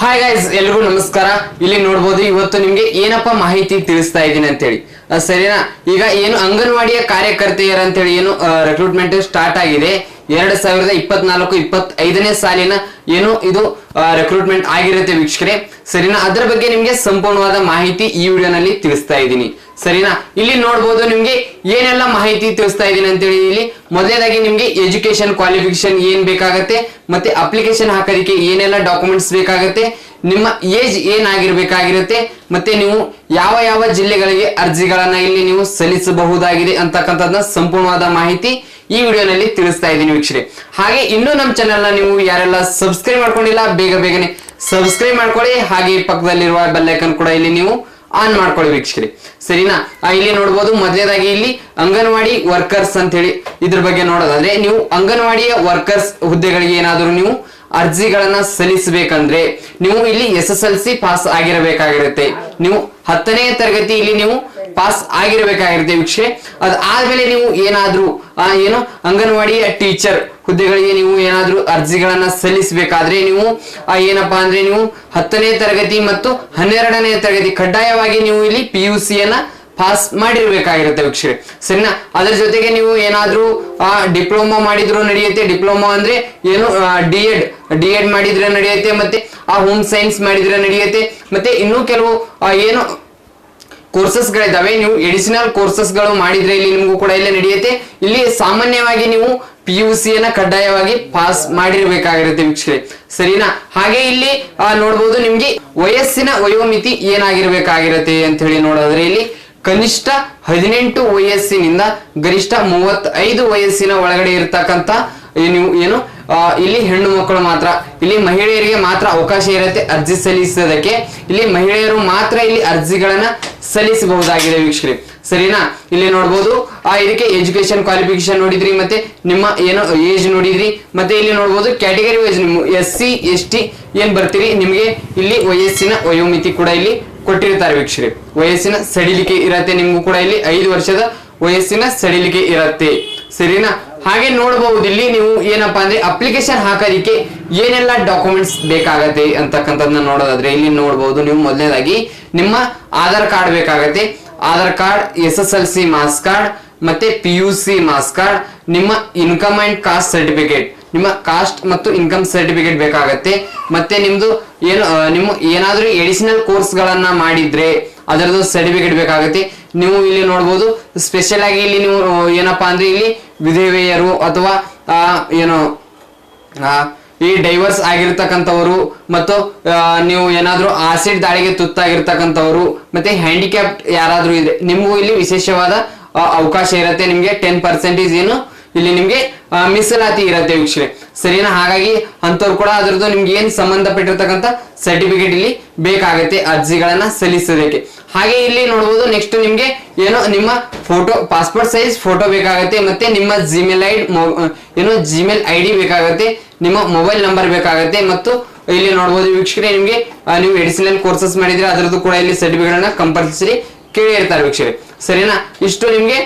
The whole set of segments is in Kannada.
ಹಾಯ್ ಗಾಯ್ಸ್ ಎಲ್ರಿಗೂ ನಮಸ್ಕಾರ. ಇಲ್ಲಿ ನೋಡ್ಬೋದು ಇವತ್ತು ನಿಮ್ಗೆ ಏನಪ್ಪ ಮಾಹಿತಿ ತಿಳಿಸ್ತಾ ಇದ್ದೀನಿ ಅಂತೇಳಿ. ಸರಿನಾ? ಈಗ ಏನು ಅಂಗನವಾಡಿಯ ಕಾರ್ಯಕರ್ತೆಯರ ಅಂತ ಹೇಳಿ ಏನು ರೆಕ್ರೂಟ್ಮೆಂಟ್ ಸ್ಟಾರ್ಟ್ ಆಗಿದೆ. ಎರಡ್ ಸಾವಿರದ ಇಪ್ಪತ್ನಾಲ್ಕು, ಇಪ್ಪತ್ತೈದನೇ ಸಾಲಿನ ಏನು ಇದು ರೆಕ್ರೂಟ್ಮೆಂಟ್ ಆಗಿರುತ್ತೆ ವೀಕ್ಷಕರೇ. ಸರಿನಾ? ಅದರ ಬಗ್ಗೆ ನಿಮ್ಗೆ ಸಂಪೂರ್ಣವಾದ ಮಾಹಿತಿ ಈ ವಿಡಿಯೋನಲ್ಲಿ ತಿಳಿಸ್ತಾ ಇದ್ದೀನಿ. ಸರಿನಾ? ಇಲ್ಲಿ ನೋಡ್ಬೋದು ನಿಮ್ಗೆ ಏನೆಲ್ಲ ಮಾಹಿತಿ ತಿಳಿಸ್ತಾ ಇದ್ದೀನಿ ಅಂತೇಳಿ ಇಲ್ಲಿ. ಮೊದಲನೇದಾಗಿ ನಿಮ್ಗೆ ಎಜುಕೇಶನ್ ಕ್ವಾಲಿಫಿಕೇಶನ್ ಏನ್ ಬೇಕಾಗತ್ತೆ, ಮತ್ತೆ ಅಪ್ಲಿಕೇಶನ್ ಹಾಕೋದಕ್ಕೆ ಏನೆಲ್ಲ ಡಾಕ್ಯುಮೆಂಟ್ಸ್ ಬೇಕಾಗತ್ತೆ ನಿಮ್ಮ ಏಜ್ ಏನಾಗಿರ್ಬೇಕಾಗಿರುತ್ತೆ, ಮತ್ತೆ ನೀವು ಯಾವ ಯಾವ ಜಿಲ್ಲೆಗಳಿಗೆ ಅರ್ಜಿಗಳನ್ನ ಇಲ್ಲಿ ನೀವು ಸಲ್ಲಿಸಬಹುದಾಗಿದೆ ಅಂತಕ್ಕಂಥದ್ನ ಸಂಪೂರ್ಣವಾದ ಮಾಹಿತಿ ಈ ವಿಡಿಯೋನಲ್ಲಿ ತಿಳಿಸ್ತಾ ಇದ್ದೀನಿ ವೀಕ್ಷಣೆ ಹಾಗೆ ಇನ್ನೂ ನಮ್ಮ ಚಾನೆಲ್ನ ನೀವು ಯಾರೆಲ್ಲ ಸಬ್ಸ್ಕ್ರೈಬ್ ಮಾಡ್ಕೊಂಡಿಲ್ಲ, ಬೇಗ ಬೇಗನೆ ಸಬ್ಸ್ಕ್ರೈಬ್ ಮಾಡ್ಕೊಳ್ಳಿ. ಹಾಗೆ ಪಕ್ಕದಲ್ಲಿರುವ ಬೆಲ್ಲೈಕನ್ ಕೂಡ ಇಲ್ಲಿ ನೀವು ಆನ್ ಮಾಡ್ಕೊಳ್ಳಿ ವೀಕ್ಷಕರೇ ಸರಿನಾ? ಇಲ್ಲಿ ನೋಡ್ಬೋದು ಮೊದಲನೇದಾಗಿ ಇಲ್ಲಿ ಅಂಗನವಾಡಿ ವರ್ಕರ್ಸ್ ಅಂತ ಹೇಳಿ ಇದ್ರ ಬಗ್ಗೆ ನೋಡೋದಾದ್ರೆ, ನೀವು ಅಂಗನವಾಡಿಯ ವರ್ಕರ್ಸ್ ಹುದ್ದೆಗಳಿಗೆ ಏನಾದರೂ ನೀವು ಅರ್ಜಿಗಳನ್ನ ಸಲ್ಲಿಸಬೇಕಂದ್ರೆ ನೀವು ಇಲ್ಲಿ S S L C pass ಆಗಿರಬೇಕಾಗಿರುತ್ತೆ. ನೀವು ಹತ್ತನೇ ತರಗತಿ ಇಲ್ಲಿ ನೀವು ಪಾಸ್ ಆಗಿರಬೇಕಾಗಿರುತ್ತೆ ವೀಕ್ಷೆ. ಅದಾದ್ಮೇಲೆ ನೀವು ಏನಾದ್ರೂ ಏನು ಅಂಗನವಾಡಿಯ ಟೀಚರ್ ಹುದ್ದೆಗಳಿಗೆ ನೀವು ಏನಾದ್ರೂ ಅರ್ಜಿಗಳನ್ನ ಸಲ್ಲಿಸಬೇಕಾದ್ರೆ ನೀವು ಏನಪ್ಪಾ ಅಂದ್ರೆ ನೀವು ಹತ್ತನೇ ತರಗತಿ ಮತ್ತು ಹನ್ನೆರಡನೇ ತರಗತಿ ಕಡ್ಡಾಯವಾಗಿ ನೀವು ಇಲ್ಲಿ ಪಿ ಯು ಪಾಸ್ ಮಾಡಿರ್ಬೇಕಾಗಿರುತ್ತೆ ವೀಕ್ಷಕರೇ ಸರಿನಾ? ಅದರ ಜೊತೆಗೆ ನೀವು ಏನಾದ್ರೂ ಡಿಪ್ಲೊಮಾ ಮಾಡಿದ್ರು ನಡೆಯುತ್ತೆ. ಡಿಪ್ಲೊಮಾ ಅಂದ್ರೆ ಏನು ಡಿ ಎಡ್ ಡಿ ಎಡ್ ಮಾಡಿದ್ರೆ ನಡೆಯುತ್ತೆ ಮತ್ತೆ ಆ ಹೋಮ್ ಸೈನ್ಸ್ ಮಾಡಿದ್ರೆ ನಡೆಯುತ್ತೆ. ಮತ್ತೆ ಇನ್ನೂ ಕೆಲವು ಏನು ಕೋರ್ಸಸ್ ಗಳಿದಾವೆ ನೀವು ಎಡಿಷನಲ್ ಕೋರ್ಸಸ್ಗಳು ಮಾಡಿದ್ರೆ ಇಲ್ಲಿ ನಿಮಗೂ ಕೂಡ ಇಲ್ಲೇ ನಡೆಯುತ್ತೆ. ಇಲ್ಲಿ ಸಾಮಾನ್ಯವಾಗಿ ನೀವು ಪಿ ಯು ಸಿ ಅನ್ನ ಕಡ್ಡಾಯವಾಗಿ ಪಾಸ್ ಮಾಡಿರ್ಬೇಕಾಗಿರುತ್ತೆ ವೀಕ್ಷಕರೇ ಸರಿನಾ? ಹಾಗೆ ಇಲ್ಲಿ ಆ, ನೋಡ್ಬೋದು ನಿಮ್ಗೆ ವಯಸ್ಸಿನ ವಯೋಮಿತಿ ಏನಾಗಿರ್ಬೇಕಾಗಿರುತ್ತೆ ಅಂತ ಹೇಳಿ ನೋಡೋದ್ರೆ ಇಲ್ಲಿ ಕನಿಷ್ಠ ಹದಿನೆಂಟು ವಯಸ್ಸಿನಿಂದ ಗರಿಷ್ಠ ಮೂವತ್ತೈದು ವಯಸ್ಸಿನ ಒಳಗಡೆ ಇರತಕ್ಕಂತ ನೀವು ಏನು ಆ, ಇಲ್ಲಿ ಹೆಣ್ಣು ಮಕ್ಕಳು ಮಾತ್ರ ಇಲ್ಲಿ ಮಹಿಳೆಯರಿಗೆ ಮಾತ್ರ ಅವಕಾಶ ಇರುತ್ತೆ ಅರ್ಜಿ ಸಲ್ಲಿಸೋದಕ್ಕೆ. ಇಲ್ಲಿ ಮಹಿಳೆಯರು ಮಾತ್ರ ಇಲ್ಲಿ ಅರ್ಜಿಗಳನ್ನ ಸಲ್ಲಿಸಬಹುದಾಗಿದೆ ವೀಕ್ಷಕರಿ. ಸರಿನಾ? ಇಲ್ಲಿ ನೋಡ್ಬೋದು ಆ ಇದಕ್ಕೆ ಎಜುಕೇಶನ್ ಕ್ವಾಲಿಫಿಕೇಶನ್ ನೋಡಿದ್ರಿ ಮತ್ತೆ ನಿಮ್ಮ ಏನು ಏಜ್ ನೋಡಿದ್ರಿ ಮತ್ತೆ ಇಲ್ಲಿ ನೋಡ್ಬೋದು ಕ್ಯಾಟಗರಿ ವೈಸ್ ನಿಮ್ಮ ಎಸ್ ಸಿ ಎಸ್ ಟಿ ಏನ್ ಬರ್ತೀರಿ? ನಿಮಗೆ ಇಲ್ಲಿ ವಯಸ್ಸಿನ ವಯೋಮಿತಿ ಕೂಡ ಇಲ್ಲಿ ಕೊಟ್ಟಿರ್ತಾರೆ ವೀಕ್ಷಕರೇ ವಯಸ್ಸಿನ ಸಡಿಲಿಕೆ ಇರತ್ತೆ, ನಿಮ್ಗೂ ಕೂಡ ಇಲ್ಲಿ ಐದು ವರ್ಷದ ವಯಸ್ಸಿನ ಸಡಿಲಿಕೆ ಇರತ್ತೆ. ಸರಿನಾ? ಹಾಗೆ ನೋಡಬಹುದು ಇಲ್ಲಿ ನೀವು ಏನಪ್ಪಾ ಅಂದ್ರೆ ಅಪ್ಲಿಕೇಶನ್ ಹಾಕೋದಿಕ್ಕೆ ಏನೆಲ್ಲ ಡಾಕ್ಯುಮೆಂಟ್ಸ್ ಬೇಕಾಗತ್ತೆ ಅಂತಕ್ಕಂಥದ್ದನ್ನ ನೋಡೋದಾದ್ರೆ ಇಲ್ಲಿ ನೋಡಬಹುದು ನೀವು ಮೊದಲನೇದಾಗಿ ನಿಮ್ಮ ಆಧಾರ್ ಕಾರ್ಡ್ ಬೇಕಾಗತ್ತೆ. Aadhaar card S S L C marks card ಮತ್ತೆ P U C marks card ನಿಮ್ಮ ಇನ್ಕಮ್ ಅಂಡ್ ಕಾಸ್ಟ್ ಸರ್ಟಿಫಿಕೇಟ್ ನಿಮ್ಮ ಕಾಸ್ಟ್ ಮತ್ತು ಇನ್ಕಮ್ ಸರ್ಟಿಫಿಕೇಟ್ ಬೇಕಾಗತ್ತೆ. ಮತ್ತೆ ನಿಮ್ದು ಏನು ನಿಮ್ಮ ಏನಾದ್ರೂ ಎಡಿಷನಲ್ ಕೋರ್ಸ್ ಗಳನ್ನ ಮಾಡಿದ್ರೆ ಅದರದ್ದು ಸರ್ಟಿಫಿಕೇಟ್ ಬೇಕಾಗುತ್ತೆ. ನೀವು ಇಲ್ಲಿ ನೋಡ್ಬೋದು ಸ್ಪೆಷಲ್ ಆಗಿ ಇಲ್ಲಿ ನೀವು ಏನಪ್ಪಾ ಅಂದ್ರೆ ಇಲ್ಲಿ ವಿಧವೆಯರು ಅಥವಾ ಏನು ಈ ಡೈವರ್ಸ್ ಆಗಿರ್ತಕ್ಕಂಥವರು ಮತ್ತು ನೀವು ಏನಾದ್ರೂ ಆಸಿಡ್ ದಾಳಿಗೆ ತುತ್ತಾಗಿರ್ತಕ್ಕಂಥವರು ಮತ್ತೆ ಹ್ಯಾಂಡಿಕ್ಯಾಪ್ಟ್ ಯಾರಾದ್ರೂ ಇದ್ರೆ ನಿಮಗೂ ಇಲ್ಲಿ ವಿಶೇಷವಾದ ಅವಕಾಶ ಇರುತ್ತೆ. ನಿಮ್ಗೆ ಟೆನ್ ಪರ್ಸೆಂಟೇಜ್ ಏನು ಇಲ್ಲಿ ನಿಮ್ಗೆ ಮೀಸಲಾತಿ ಇರುತ್ತೆ ವೀಕ್ಷಣೆ ಸರಿನಾ? ಹಾಗಾಗಿ ಅಂತವ್ರು ಕೂಡ ಅದ್ರದ್ದು ನಿಮ್ಗೆ ಏನ್ ಸಂಬಂಧಪಟ್ಟಿರ್ತಕ್ಕಂಥ ಸರ್ಟಿಫಿಕೇಟ್ ಇಲ್ಲಿ ಬೇಕಾಗುತ್ತೆ ಅರ್ಜಿಗಳನ್ನ ಸಲ್ಲಿಸೋದಕ್ಕೆ. ಹಾಗೆ ಇಲ್ಲಿ ನೋಡಬಹುದು ನೆಕ್ಸ್ಟ್ ನಿಮ್ಗೆ ಏನೋ ನಿಮ್ಮ ಫೋಟೋ ಪಾಸ್ಪೋರ್ಟ್ ಸೈಜ್ ಫೋಟೋ ಬೇಕಾಗುತ್ತೆ ಮತ್ತೆ ನಿಮ್ಮ ಜಿಮೇಲ್ ಐ ಏನೋ ಜಿಮೇಲ್ ಐ ಡಿ ಬೇಕಾಗುತ್ತೆ, ನಿಮ್ಮ ಮೊಬೈಲ್ ನಂಬರ್ ಬೇಕಾಗುತ್ತೆ ಮತ್ತು ಇಲ್ಲಿ ನೋಡಬಹುದು ವೀಕ್ಷಕರೇ ನಿಮ್ಗೆ ನೀವು ಎಡಿಷನಲ್ ಕೋರ್ಸಸ್ ಮಾಡಿದ್ರೆ ಅದರದ್ದು ಕೂಡ ಇಲ್ಲಿ ಸರ್ಟಿಫಿಕೇಟ್ ಕಂಪಲ್ಸರಿ ಕೇಳಿರ್ತಾರೆ ವೀಕ್ಷಕರೇ. ಸರಿನಾ? ಇಷ್ಟು ನಿಮ್ಗೆ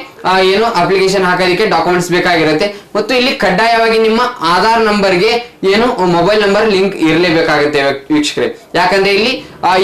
ಏನು ಅಪ್ಲಿಕೇಶನ್ ಹಾಕೋದಕ್ಕೆ ಡಾಕ್ಯುಮೆಂಟ್ಸ್ ಬೇಕಾಗಿರುತ್ತೆ. ಮತ್ತು ಇಲ್ಲಿ ಕಡ್ಡಾಯವಾಗಿ ನಿಮ್ಮ ಆಧಾರ್ ನಂಬರ್ಗೆ ಏನು ಮೊಬೈಲ್ ನಂಬರ್ ಲಿಂಕ್ ಇರಲೇಬೇಕಾಗುತ್ತೆ ವೀಕ್ಷಕರೇ. ಯಾಕಂದ್ರೆ ಇಲ್ಲಿ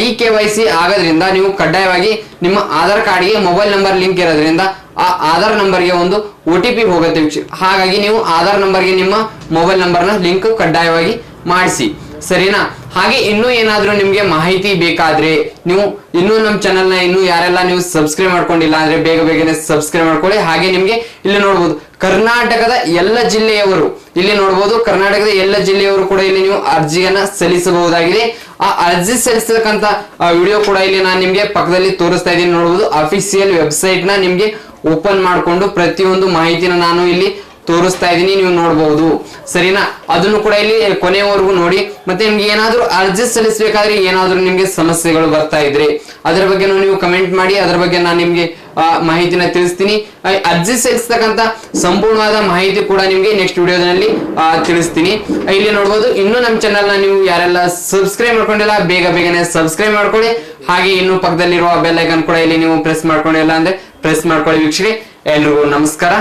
ಇ ಕೆ ವೈ ಸಿ ಆಗೋದ್ರಿಂದ ನೀವು ಕಡ್ಡಾಯವಾಗಿ ನಿಮ್ಮ ಆಧಾರ್ ಕಾರ್ಡ್ಗೆ ಮೊಬೈಲ್ ನಂಬರ್ ಲಿಂಕ್ ಇರೋದ್ರಿಂದ ಆ ಆಧಾರ್ ನಂಬರ್ಗೆ ಒಂದು ಒ ಟಿ ಪಿ ಹೋಗುತ್ತೆ ವೀಕ್ಷಕ ಹಾಗಾಗಿ ನೀವು ಆಧಾರ್ ನಂಬರ್ಗೆ ನಿಮ್ಮ ಮೊಬೈಲ್ ನಂಬರ್ನ ಲಿಂಕ್ ಕಡ್ಡಾಯವಾಗಿ ಮಾಡಿಸಿ. ಸರಿನಾ? ಹಾಗೆ ಇನ್ನೂ ಏನಾದ್ರೂ ನಿಮ್ಗೆ ಮಾಹಿತಿ ಬೇಕಾದ್ರೆ ನೀವು ಇನ್ನೂ ನಮ್ಮ ನ ಇನ್ನೂ ಯಾರೆಲ್ಲ ನೀವು ಸಬ್ಸ್ಕ್ರೈಬ್ ಮಾಡ್ಕೊಂಡಿಲ್ಲ ಅಂದ್ರೆ ಬೇಗ ಬೇಗನೆ ಸಬ್ಸ್ಕ್ರೈಬ್ ಮಾಡ್ಕೊಳ್ಳಿ. ಹಾಗೆ ನಿಮ್ಗೆ ಇಲ್ಲಿ ನೋಡ್ಬೋದು, ಕರ್ನಾಟಕದ ಎಲ್ಲ ಜಿಲ್ಲೆಯವರು, ಇಲ್ಲಿ ನೋಡ್ಬೋದು ಕರ್ನಾಟಕದ ಎಲ್ಲ ಜಿಲ್ಲೆಯವರು ಕೂಡ ಇಲ್ಲಿ ನೀವು ಅರ್ಜಿಯನ್ನ ಸಲ್ಲಿಸಬಹುದಾಗಿದೆ. ಆ ಅರ್ಜಿ ಸಲ್ಲಿಸತಕ್ಕಂತ ವಿಡಿಯೋ ಕೂಡ ಇಲ್ಲಿ ನಾನು ನಿಮ್ಗೆ ಪಕ್ಕದಲ್ಲಿ ತೋರಿಸ್ತಾ ಇದ್ದೀನಿ. ನೋಡ್ಬೋದು ಅಫಿಸಿಯಲ್ ವೆಬ್ಸೈಟ್ನ ನಿಮ್ಗೆ ಓಪನ್ ಮಾಡಿಕೊಂಡು ಪ್ರತಿಯೊಂದು ಮಾಹಿತಿನ ನಾನು ಇಲ್ಲಿ ತೋರಿಸ್ತಾ ಇದೀನಿ, ನೀವು ನೋಡಬಹುದು ಸರಿನಾ? ಅದನ್ನು ಕೂಡ ಇಲ್ಲಿ ಕೊನೆಯವರೆಗೂ ನೋಡಿ. ಮತ್ತೆ ನಿಮ್ಗೆ ಏನಾದ್ರೂ ಅರ್ಜಿ ಸಲ್ಲಿಸಬೇಕಾದ್ರೆ ಏನಾದ್ರೂ ನಿಮ್ಗೆ ಸಮಸ್ಯೆಗಳು ಬರ್ತಾ ಇದ್ರೆ ಅದರ ಬಗ್ಗೆ ನೀವು ಕಮೆಂಟ್ ಮಾಡಿ, ಅದರ ಬಗ್ಗೆ ನಾನು ನಿಮ್ಗೆ ಮಾಹಿತಿನ ತಿಳಿಸ್ತೀನಿ. ಅರ್ಜಿ ಸಲ್ಲಿಸ್ತಕ್ಕಂತ ಸಂಪೂರ್ಣವಾದ ಮಾಹಿತಿ ಕೂಡ ನಿಮ್ಗೆ ನೆಕ್ಸ್ಟ್ ವಿಡಿಯೋದಲ್ಲಿ ತಿಳಿಸ್ತೀನಿ. ಇಲ್ಲಿ ನೋಡಬಹುದು ಇನ್ನೂ ನಮ್ಮ ಚಾನಲ್ ನೀವು ಯಾರೆಲ್ಲ ಸಬ್ಸ್ಕ್ರೈಬ್ ಮಾಡ್ಕೊಂಡಿಲ್ಲ, ಬೇಗ ಬೇಗನೆ ಸಬ್ಸ್ಕ್ರೈಬ್ ಮಾಡ್ಕೊಳ್ಳಿ. ಹಾಗೆ ಇನ್ನು ಪಕ್ಕದಲ್ಲಿರುವ ಬೆಲ್ ಐಕನ್ ಕೂಡ ಇಲ್ಲಿ ನೀವು ಪ್ರೆಸ್ ಮಾಡ್ಕೊಂಡಿಲ್ಲ ಅಂದ್ರೆ ಪ್ರೆಸ್ ಮಾಡ್ಕೊಳ್ಳಿ ವೀಕ್ಷಕರೇ. ಎಲ್ರಿಗೂ ನಮಸ್ಕಾರ.